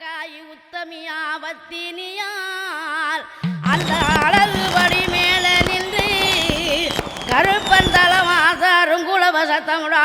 காக்காய் உத்தமியாவத்தினியால் அந்த அழகுபடி மேல நின்று கருப்பந்தளமாசாரும் குலவசத்தமுடா